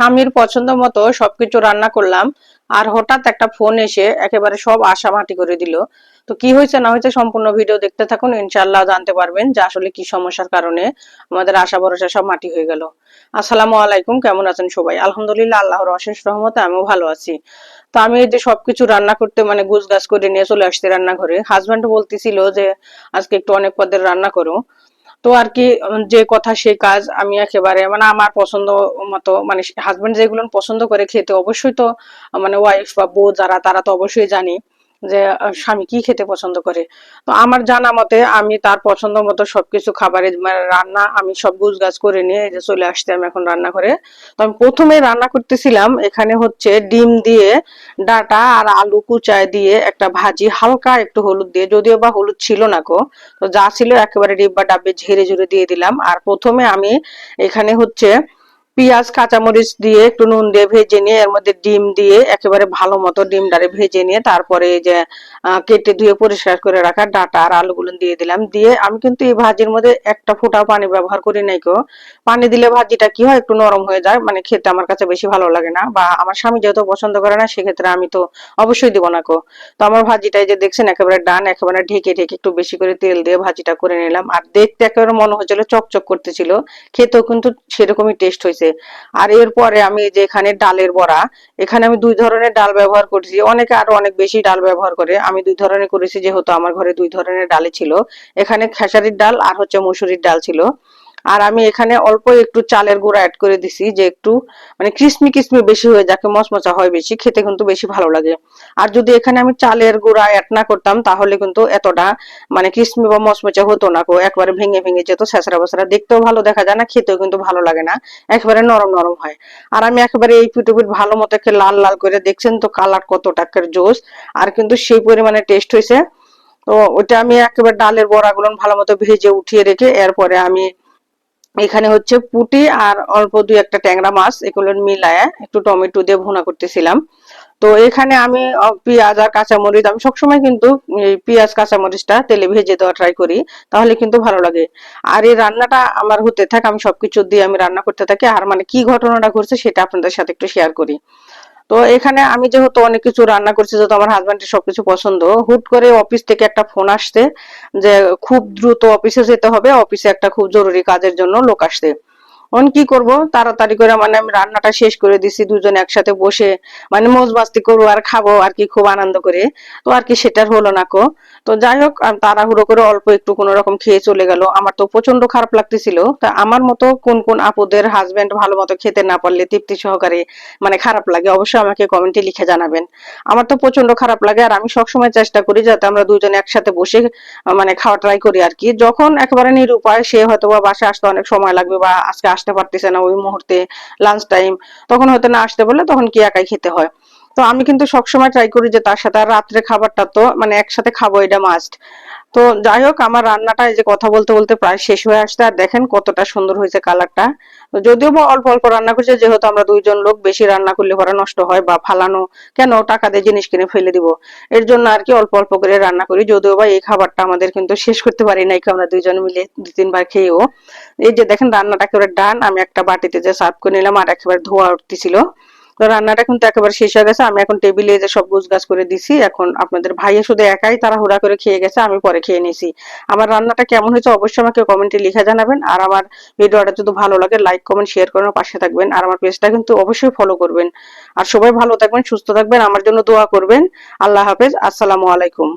স্বামীর পছন্দ মতো সবকিছু রান্না করলাম, আর হঠাৎ একটা ফোন এসে একেবারে সব আশা মাটি করে দিল। তো কি হয়েছে না হয়েছে সম্পূর্ণ ভিডিও দেখতে থাকুন ইনশাল্লাহ জানতে পারবেন যে আসলে কি সমস্যার কারণে আমাদের আশা ভরসা সব মাটি হয়ে গেল। আসসালামু আলাইকুম, কেমন আছেন সবাই? আলহামদুলিল্লাহ, আল্লাহর অশেষ রহমতে আমিও ভালো আছি। তো আমি এই যে সবকিছু রান্না করতে মানে গুছ গাছ করে নিয়ে চলে আসছি রান্নাঘরে। হাজব্যান্ড বলতেছিল যে, আজকে একটু অনেক পদের রান্না করো। তো আর কি যে কথা সে কাজ আমি একেবারে মানে আমার পছন্দ মতো মানে হাজবেন্ড যেগুলো পছন্দ করে খেতে অবশ্যই তো মানে ওয়াইফ বা বউ যারা, তারা তো অবশ্যই জানি। যে স্বামী কি খেতে পছন্দ করে? তো আমার জানা মতে আমি তার পছন্দ মতো সবকিছু খাবারের মানে রান্না আমি সব গুছগাছ করে নিয়ে যে চলে আসছি আমি এখন রান্না করে। তো আমি প্রথমে রান্না করতেছিলাম এখানে হচ্ছে ডিম দিয়ে ডাটা আর আলু কুচায় দিয়ে একটা ভাজি, হালকা একটু হলুদ দিয়ে, যদিও বা হলুদ ছিল না কো তো যা ছিল একেবারে ডিব্বা ডাব্বে ঝেড়ে ঝুড়ে দিয়ে দিলাম। আর প্রথমে আমি এখানে হচ্ছে পেঁয়াজ, কাঁচামরিচ দিয়ে একটু নুন দিয়ে ভেজে নিয়ে, এর মধ্যে ডিম দিয়ে একেবারে ভালো মতো ডিমটারে ভেজে নিয়ে, তারপরে যে কেটে ধুয়ে পরিষ্কার করে রাখা ডাটা আর আলুগুলো দিয়ে দিলাম। দিয়ে আমি কিন্তু এই ভাজির মধ্যে একটা ফোঁটা পানি ব্যবহার করি নাই কেউ পানি দিলে ভাজিটা কি হয়, একটু নরম হয়ে যায় মানে খেতে আমার কাছে বেশি ভালো লাগে না বা আমার স্বামী যেহেতু পছন্দ করে না, সেক্ষেত্রে আমি তো অবশ্যই দিব না কো তো আমার ভাজিটা এই যে দেখছেন, একেবারে ডান, একেবারে ঢেকে ঢেকে একটু বেশি করে তেল দিয়ে ভাজিটা করে নিলাম। আর দেখতে একেবারে মনে হচ্ছিল চকচক করতেছিল, খেতেও কিন্তু সেরকমই টেস্ট হয়েছে। আর এরপরে আমি যে এখানে ডালের বড়া, এখানে আমি দুই ধরনের ডাল ব্যবহার করেছি। অনেকে আরও অনেক বেশি ডাল ব্যবহার করে। আমি দুই ধরনের করেছি, যেহেতু আমার ঘরে দুই ধরনের ডালে ছিল। এখানে খেসারির ডাল আর হচ্ছে মুসুরির ডাল ছিল। আর আমি এখানে অল্প একটু চালের গুঁড়া অ্যাড করে দিছি যে একটু মানে ক্রিসমি ক্রিসমি বেশি হয়ে যাকে মচমচা হয় বেশি, খেতে কিন্তু বেশি ভালো লাগে। আর যদি এখানে আমি চালের গুঁড়া অ্যাড না করতাম তাহলে কিন্তু এতটা মানে ক্রিসমি বা মচমচা হতো না। কো একবারে ভেঙে ভেঙে যেত ছেঁচড়া বছরা দেখতেও ভালো দেখা যায় না, খেতেও কিন্তু ভালো লাগে না। একেবারে নরম নরম হয়। আর আমি একেবারে এই পিটুপিট ভালো মতো একে লাল লাল করে, দেখছেন তো কালার কত টাকার জোস আর কিন্তু সেই পরিমাণে টেস্ট হয়েছে তো ওটা আমি একেবারে ডালের বড়াগুলো ভালো মতো ভেজে উঠিয়ে রেখে, এরপরে আমি এখানে হচ্ছে পুটি আর অল্প দুই একটা ট্যাংরা মাছ, এগুলো মিলায় একটু টমেটো দিয়ে ভুনা করতেছিলাম। তো এখানে আমি পেঁয়াজ আর কাঁচামরিচ, আমি সবসময় কিন্তু পেঁয়াজ, কাঁচামরিচটা তেলে ভেজে দেওয়া ট্রাই করি, তাহলে কিন্তু ভালো লাগে। আর এই রান্নাটা আমার হতে থাকে, আমি সবকিছু দিয়ে আমি রান্না করতে থাকি, আর মানে কি ঘটনাটা ঘটছে সেটা আপনাদের সাথে একটু শেয়ার করি। তো এখানে আমি যেহেতু অনেক কিছু রান্না করছি, যেহেতু আমার হাজব্যান্ডের সবকিছু পছন্দ, হুট করে অফিস থেকে একটা ফোন আসতে যে খুব দ্রুত অফিসে যেতে হবে অফিসে একটা খুব জরুরি কাজের জন্য লোক আসতে অন কি করব? তাড়াতাড়ি করে মানে আমি রান্নাটা শেষ করে দিছি, দুজন একসাথে বসে মানে মৌজ মাস্তি করব আর খাব আর কি, খুব আনন্দ করে। তো আর কি সেটার হলো না কো। তো যাই হোক তাড়াহুড়ো করে অল্প একটু কোনো রকম খেয়ে চলে গেল। আমার তো প্রচণ্ড খারাপ লাগতেছিল। তা আমার মতো কোন কোন আপুদের হাজবেন্ড ভালো মতো খেতে না পারলে তৃপ্তি সহকারে মানে খারাপ লাগে, অবশ্যই আমাকে কমেন্টে লিখে জানাবেন। আমার তো প্রচণ্ড খারাপ লাগে আর আমি সবসময় চেষ্টা করি যাতে আমরা দুজনে একসাথে বসে মানে খাওয়া ট্রাই করি আর কি। যখন একেবারে নিরুপায় সে হয়তো বা বাসে আসতে অনেক সময় লাগবে বা আজকে আসতে পারতেছে না ওই মুহূর্তে লাঞ্চ টাইম তখন হয়তো না আসতে বললে তখন কি একাই খেতে হয়? তো আমি কিন্তু সবসময় ট্রাই করি যে তার সাথে, আর রাত্রে খাবারটা তো মানে একসাথে খাব এটা মাস্ট তো যাই হোক, আমার রান্নাটা এই যে কথা বলতে বলতে প্রায় শেষ হয়ে আসছে, আর দেখেন কতটা সুন্দর হয়েছে কালারটা যদিও বা অল্প অল্প রান্না করছে, যেহেতু আমরা দুইজন লোক, বেশি রান্না করলে পরে নষ্ট হয় বা ফালানো, কেন টাকা দিয়ে জিনিস কিনে ফেলে দিব? এর জন্য আর কি অল্প অল্প করে রান্না করি, যদিও বা এই খাবারটা আমাদের কিন্তু শেষ করতে পারি নাই আমরা দুইজন মিলে দু তিনবার খেয়েও। এই যে দেখেন রান্নাটা একেবারে ডান আমি একটা বাটিতে যে সার্ভ করে নিলাম, আর একেবারে ধোয়া উঠতেছিল। তো রান্নাটা কিন্তু একেবারে শেষ হয়ে গেছে। আমি এখন টেবিলে যে সব গাছ করে দিছি, এখন আপনাদের ভাইয়া শুধু একাই তারা হুড়া করে খেয়ে গেছে, আমি পরে খেয়ে নিছি। আমার রান্নাটা কেমন হয়েছে অবশ্যই আমাকে কমেন্টে লিখে জানাবেন। আর আমার ভিডিওটা যদি ভালো লাগে লাইক কমেন্ট শেয়ার করার পাশে থাকবেন। আর আমার পেজটা কিন্তু অবশ্যই ফলো করবেন। আর সবাই ভালো থাকবেন, সুস্থ থাকবেন, আমার জন্য দোয়া করবেন। আল্লাহ হাফেজ, আসসালামু আলাইকুম।